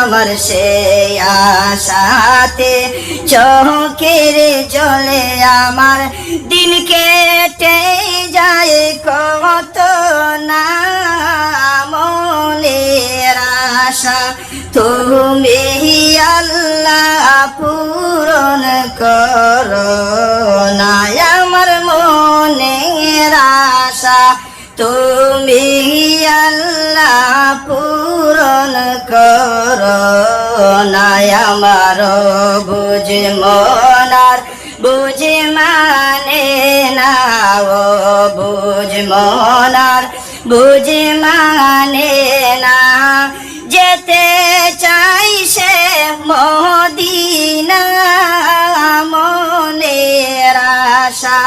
আমার সে আশাতে চোখের জলে আমার দিন কেটে যায় কত না মনের আশা। তুমি আল্লাহ পূরণ করো না তুমি আল্লাহ পূরণ করো আমার বুঝ মনার বুঝ মানে না ও বুঝ মনার বুঝ মানে না। যেতে চাই সে মদিনা মনের আশা।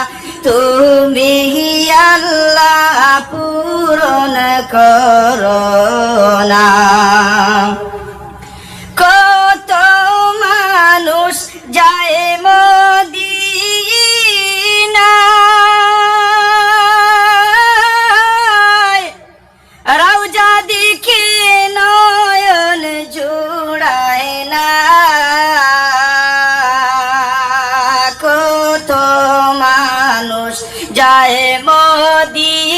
তুমি আল্লাহ পূরণ করো যায় মদিনায়।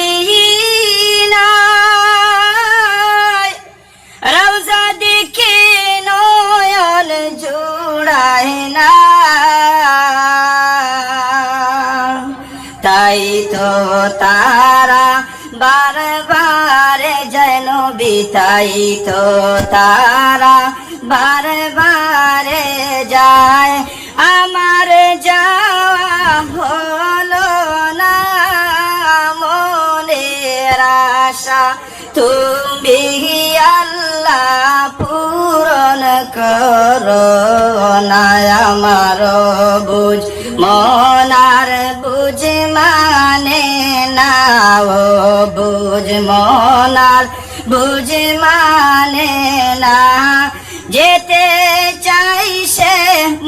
রাউজা দেখে নয়ন জুড়ায় না। তাই তো তারা বারবার যেন বিতাই তো তারা বারবার আশা তুমি আল্লাহ পূরণ করো আমার বুঝ। মনার বুঝ মানে না ও বুঝ। মনার বুঝ মানে না। যেতে চাই সে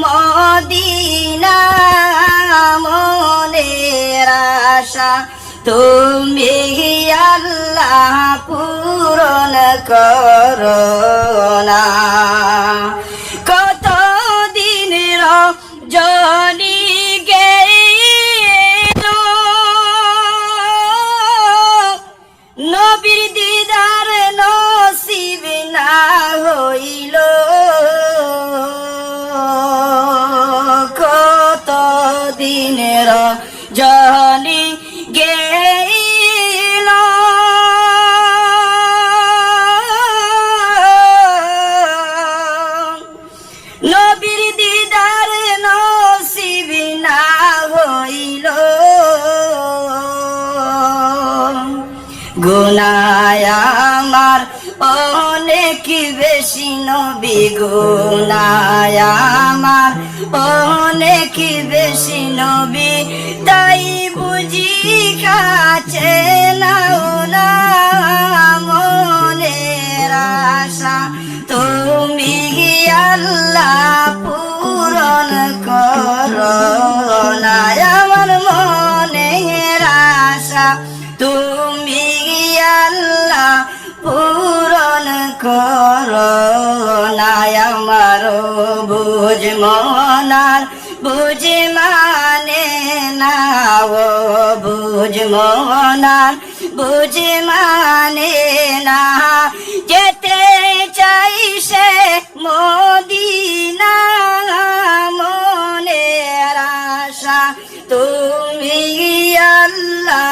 মদিনা মনের আশা। তুমি আল্লাহ পূরণ করো নবীর দিদার নসিব না হইল। গুনায় আমার অনেক বেশি নবী, গুনায় আমার অনেক বেশি নবী। তাই বুঝি কাছে নাও না। পূরণ করো না আমার বুঝ মনার, বুঝ মানে না ও বুঝ মনার, বুঝ মানে না। যেতে চাই সে মদিনা মনের আশা। তুমি আল্লাহ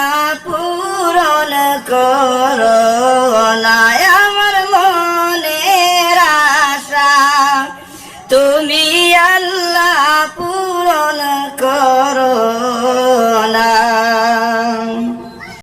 তুমি আল্লাহ পূরণ করো।